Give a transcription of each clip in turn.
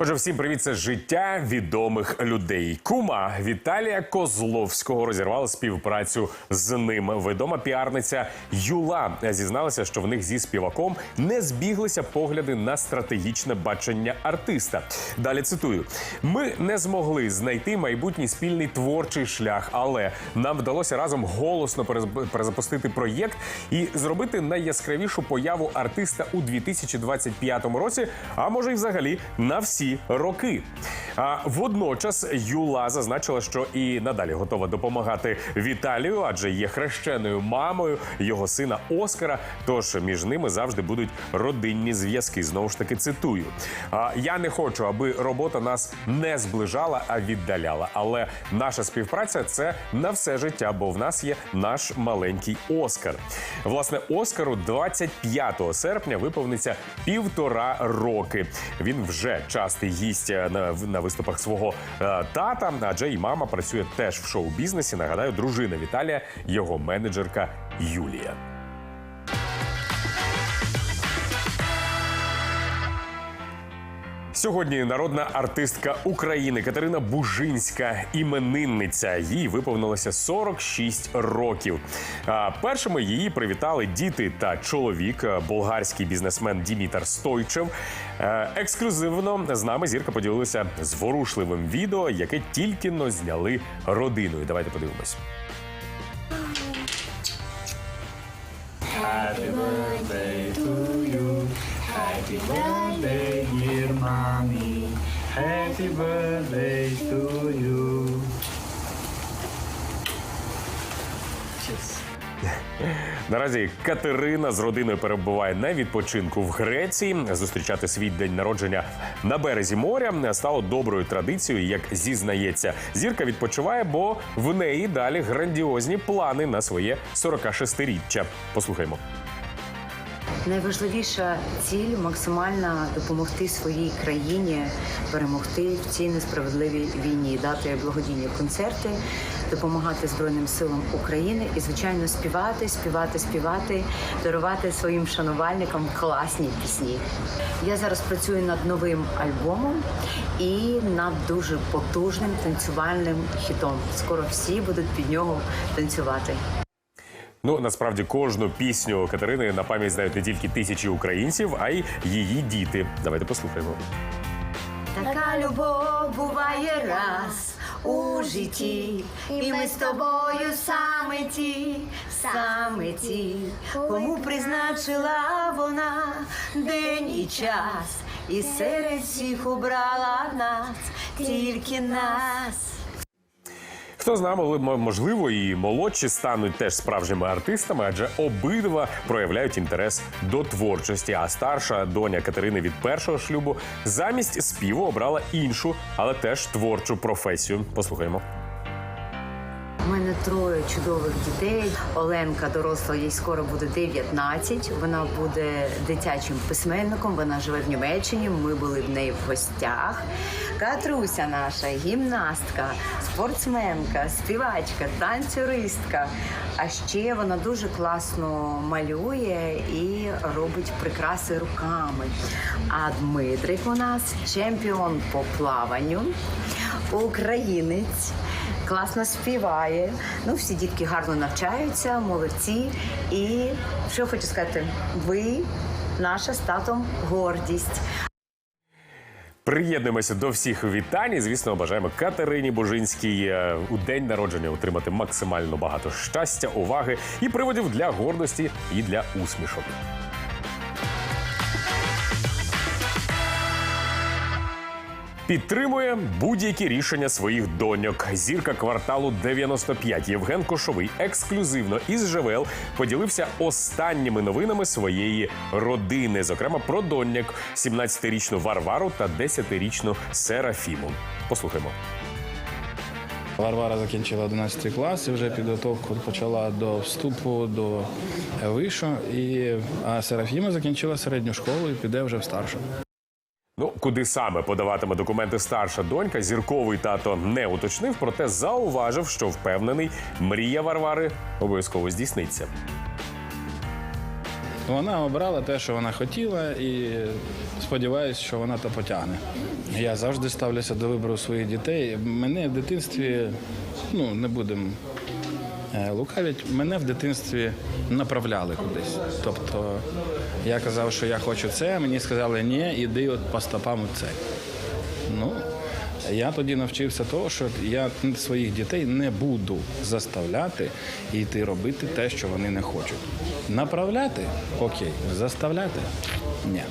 Отже, всім привіт, це життя відомих людей. Кума Віталія Козловського розірвала співпрацю з ним. Відома піарниця Юла зізналася, що в них зі співаком не збіглися погляди на стратегічне бачення артиста. Далі цитую: ми не змогли знайти майбутній спільний творчий шлях, але нам вдалося разом голосно перез- перезапустити проєкт і зробити найяскравішу появу артиста у 2025 році, а може й взагалі на всі роки. А водночас Юла зазначила, що і надалі готова допомагати Віталію, адже є хрещеною мамою його сина Оскара. Тож між ними завжди будуть родинні зв'язки. Знову ж таки цитую: а, я не хочу, аби робота нас не зближала, а віддаляла. Але наша співпраця це на все життя, бо в нас є наш маленький Оскар. Власне, Оскару 25 серпня виповниться півтора роки. Він вже частий гість е, на, на виступах свого е, тата, адже і мама працює теж в шоу-бізнесі. Нагадаю, дружина Віталія, його менеджерка Юлія. Сьогодні народна артистка України Катерина Бужинська, іменинниця. Їй виповнилося 46 років. Першими її привітали діти та чоловік, е, болгарський бізнесмен Дімітар Стойчев. Е, Ексклюзивно з нами зірка поділилася зворушливим відео, яке тільки но зняли родиною. Давайте подивимось. Happy birthday to you. Happy birthday. Happy birthday to you. Cheers. Наразі Катерина з родиною перебуває на відпочинку в Греції. Зустрічати свій день народження на березі моря стало доброю традицією, як зізнається. Зірка відпочиває, бо в неї далі грандіозні плани на своє 46-річчя. Послухаймо. Найважливіша ціль максимально допомогти своїй країні перемогти в цій несправедливій війні, дати благодійні концерти, допомагати Збройним силам України і, звичайно, співати, співати, співати, дарувати своїм шанувальникам класні пісні. Я зараз працюю над новим альбомом і над дуже потужним танцювальним хітом. Скоро всі будуть під нього танцювати. Ну насправді кожну пісню Катерини на пам'ять знають не тільки тисячі українців, а й її діти. Давайте послухаємо. Така любов буває раз у житті, і ми з тобою саме ті, саме ті, кому призначила вона день і час, і серед всіх обрала нас, тільки нас. Хто знає, можливо, і молодші стануть теж справжніми артистами, адже обидва проявляють інтерес до творчості. А старша доня Катерини від першого шлюбу замість співу обрала іншу, але теж творчу професію. Послухаємо. Мене троє чудових дітей. Оленка доросла, їй скоро буде 19. Вона буде дитячим письменником. Вона живе в Німеччині. Ми були в неї в гостях. Катруся наша гімнастка, спортсменка, співачка, танцюристка. А ще вона дуже класно малює і робить прикраси руками. А Дмитрик у нас чемпіон по плаванню, українець класно співає. Ну, всі дітки гарно навчаються, молодці. І що хочу сказати, ви наша з татом гордість. Приєднуємося до всіх вітань. І, звісно, бажаємо Катерині Бужинській е, у день народження отримати максимально багато щастя, уваги і приводів для гордості і для усмішок. Підтримує будь-які рішення своїх доньок. Зірка кварталу 95 Євген Кошовий ексклюзивно із ЖВЛ поділився останніми новинами своєї родини, зокрема про доньок 17-річну Варвару та 10-річну Серафіму. Послухаймо. Варвара закінчила 11 клас і вже підготовку почала до вступу до вишу. І а Серафіма закінчила середню школу і піде вже в старшу. Ну, куди саме подаватиме документи старша донька, зірковий тато не уточнив, проте зауважив, що впевнений, мрія Варвари обов'язково здійсниться. Вона обрала те, що вона хотіла, і сподіваюся, що вона то потягне. Я завжди ставлюся до вибору своїх дітей. Мене в дитинстві, ну не будемо е, мене в дитинстві направляли кудись. Тобто я казав, що я хочу це, а мені сказали, ні, іди от по стопам у це. Ну, я тоді навчився того, що я своїх дітей не буду заставляти йти робити те, що вони не хочуть. Направляти окей, заставляти ні.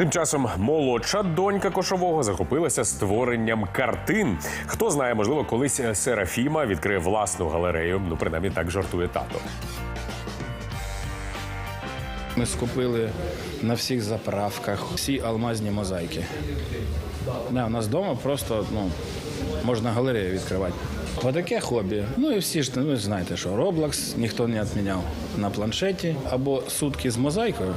Тим часом молодша донька кошового захопилася створенням картин. Хто знає, можливо, колись Серафіма відкриє власну галерею. Ну, принаймні так жартує тато. Ми скупили на всіх заправках всі алмазні мозаїки. Не, у нас вдома просто ну, можна галерею відкривати. Отаке хобі. Ну і всі ж ну, знаєте, що Roblox ніхто не відміняв на планшеті або сутки з мозаїкою,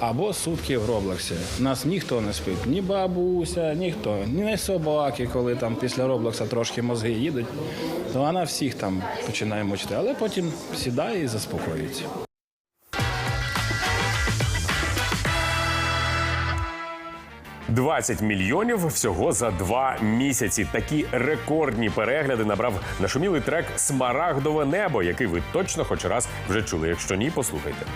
або сутки в Роблоксі. Нас ніхто не спить, ні бабуся, ніхто, ні собаки, коли там після Роблокса трошки мозги їдуть, то вона всіх там починає мучити, але потім сідає і заспокоюється. – 20 мільйонів всього за два місяці. Такі рекордні перегляди набрав нашумілий трек Смарагдове небо, який ви точно хоч раз вже чули. Якщо ні, послухайте.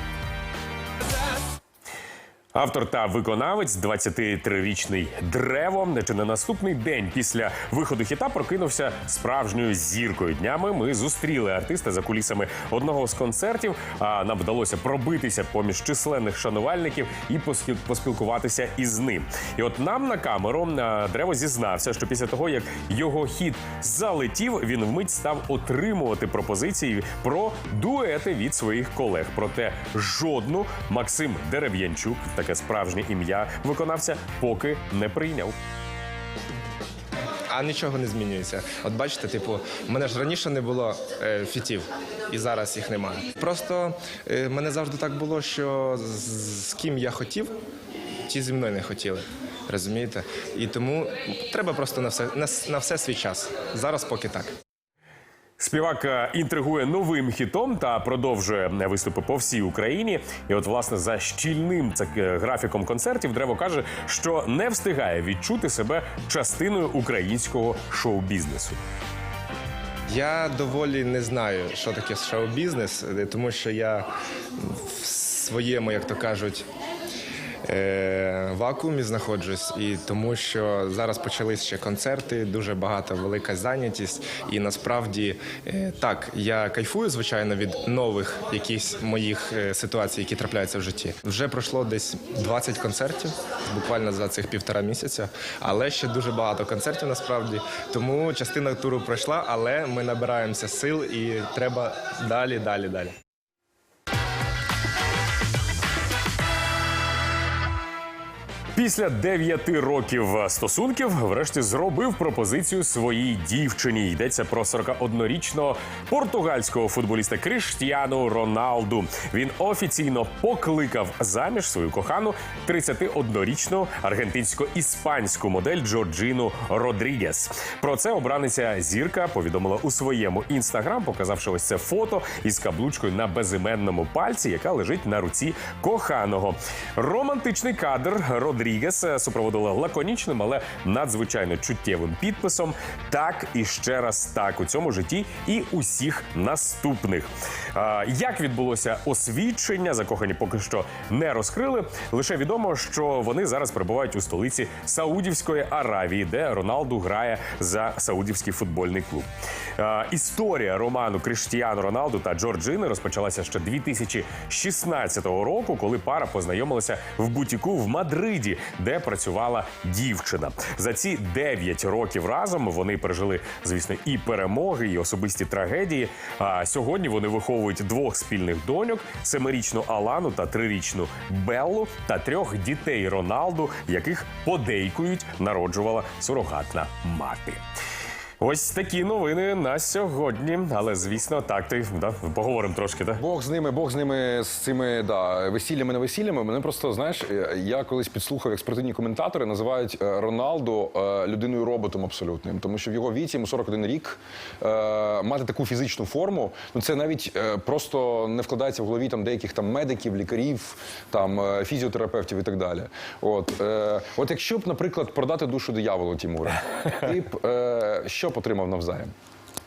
Автор та виконавець, 23-річний древо, чи на наступний день після виходу хіта прокинувся справжньою зіркою. Днями ми зустріли артиста за кулісами одного з концертів. А нам вдалося пробитися поміж численних шанувальників і поспіл- поспілкуватися із ним. І от нам на камеру древо зізнався, що після того як його хіт залетів, він вмить став отримувати пропозиції про дуети від своїх колег. Проте жодну Максим Дерев'янчук, таке справжнє ім'я виконавця, поки не прийняв. А нічого не змінюється. От бачите, типу, мене ж раніше не було е, фітів, і зараз їх немає. Просто е, мене завжди так було, що з, з ким я хотів, ті зі мною не хотіли. Розумієте? І тому треба просто на все на, на все свій час. Зараз поки так. Співак е, інтригує новим хітом та продовжує виступи по всій Україні. І от, власне, за щільним е, графіком концертів Древо каже, що не встигає відчути себе частиною українського шоу-бізнесу. Я доволі не знаю, що таке шоу-бізнес, е, тому що я в своєму, як то кажуть, вакуумі знаходжусь, і тому що зараз почались ще концерти, дуже багато велика зайнятість. І насправді е, так, я кайфую, звичайно, від нових якихось моїх е, ситуацій, які трапляються в житті. Вже пройшло десь 20 концертів, буквально за цих півтора місяця, але ще дуже багато концертів насправді. Тому частина туру пройшла, але ми набираємося сил і треба далі, далі, далі. Після дев'яти років стосунків, врешті, зробив пропозицію своїй дівчині. Йдеться про 41-річного португальського футболіста Криштіану Роналду. Він офіційно покликав заміж свою кохану 31-річну аргентинсько-іспанську модель Джорджіну Родрігес. Про це обраниця зірка повідомила у своєму інстаграм, показавши ось це фото із каблучкою на безіменному пальці, яка лежить на руці коханого. Романтичний кадр Родрігес е, супроводила лаконічним, але надзвичайно чуттєвим підписом. Так і ще раз так у цьому житті і усіх наступних. Як відбулося освідчення, закохані поки що не розкрили. Лише відомо, що вони зараз перебувають у столиці Саудівської Аравії, де Роналду грає за Саудівський футбольний клуб. Історія роману Криштіану Роналду та Джорджини розпочалася ще 2016 року, коли пара познайомилася в бутіку в Мадриді, де працювала дівчина. За ці 9 років разом вони пережили, звісно, і перемоги, і особисті трагедії. А сьогодні вони виховують двох спільних доньок: семирічну Алану та трирічну Беллу та трьох дітей Роналду, яких подейкують народжувала сурогатна мати. Ось такі новини на сьогодні. Але звісно, так ти да, поговоримо трошки. Так? Бог з ними, Бог з ними з цими да, весіллями не весіллями. Мене просто знаєш, я колись підслухав, як коментатори називають е, Роналду е, людиною роботом абсолютним, тому що в його віці йому 41 рік е, мати таку фізичну форму. Ну це навіть просто не вкладається в голові там деяких там медиків, лікарів, там фізіотерапевтів і так далі. От, от якщо б, наприклад, продати душу дияволу Тімура, ти б що б отримав навзаєм?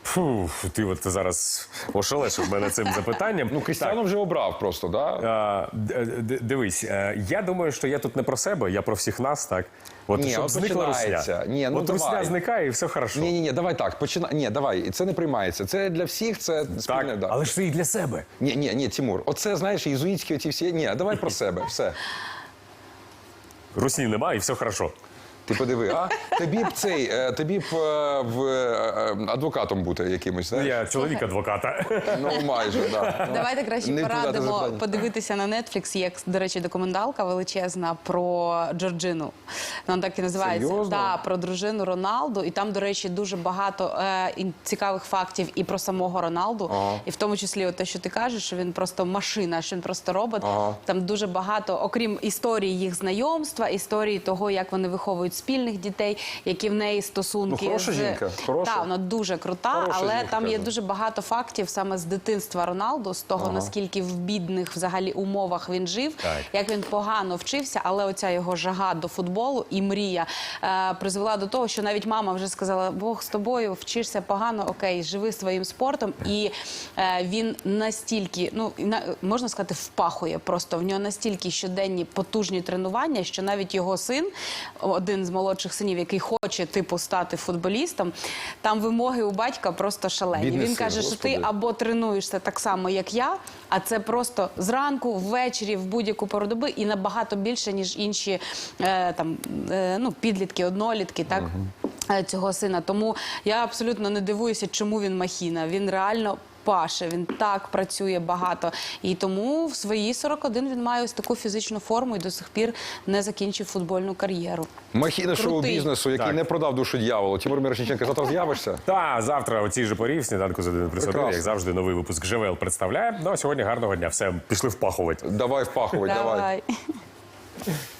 Фу, ти от зараз ошелешив мене цим запитанням. Ну, Крістіану вже обрав просто, да? А, д- дивись, е, я думаю, що я тут не про себе, я про всіх нас, так? От Ні, щоб от зникла русня. Ні, ну от русня зникає і все хорошо. Ні, ні, ні, давай так. Починай. Ні, давай. Це не приймається. Це для всіх, це так. Да. але ж це і для себе. Ні, ні, ні, Тимур. Оце знаєш, єзуїтські оці всі. Ні, давай про себе. Все. Русні немає і все хорошо. Ти подиви, а тобі б цей, е, тобі б е, в е, адвокатом бути якимось, знаєш? Я чоловік адвоката. Ну майже, да. Давайте краще Не відповідати порадимо запитання. подивитися на Netflix. Є, до речі, документалка величезна про Джорджину. Вона так і називається. Серйозно? Да, про дружину Роналду. І там, до речі, дуже багато е, ін- цікавих фактів і про самого Роналду, і в тому числі от те, що ти кажеш, що він просто машина, що він просто робот. Там дуже багато, окрім історії їх знайомства, історії того, як вони виховують спільних дітей, які в неї стосунки. Ну, хороша з- жінка, хороша. Так, вона дуже крута, Хороша але жінка, там є кажу. дуже багато фактів саме з дитинства Роналду, з того наскільки в бідних взагалі умовах він жив, Так. як він погано вчився, але оця його жага до футболу і мрія е, призвела до того, що навіть мама вже сказала: Бог з тобою, вчишся погано, окей, живи своїм спортом. І е, він настільки, ну на, можна сказати, впахує. Просто в нього настільки щоденні потужні тренування, що навіть його син, один з молодших синів, який хоче типу стати футболістом, там вимоги у батька просто шалені. Бідний він син, каже, що ти або тренуєшся так само, як я, а це просто зранку, ввечері, в будь-яку пору доби і набагато більше, ніж інші е, там, е, ну, підлітки, однолітки, так. е, Цього сина. Тому я абсолютно не дивуюся, чому він махіна. Він реально паше, він так працює багато. І тому в свої 41 він має ось таку фізичну форму і до сих пір не закінчив футбольну кар'єру. Махіна Крутий. шоу-бізнесу, який Так. не продав душу дьяволу. Тимур Мірошниченко, завтра з'явишся? Та завтра у цій же порі в сніданку з 1 плюс 1, Прекрасно. як завжди, новий випуск ЖВЛ представляє. Ну а сьогодні гарного дня. Все, пішли впахувати. Давай впахувати, давай. Давай.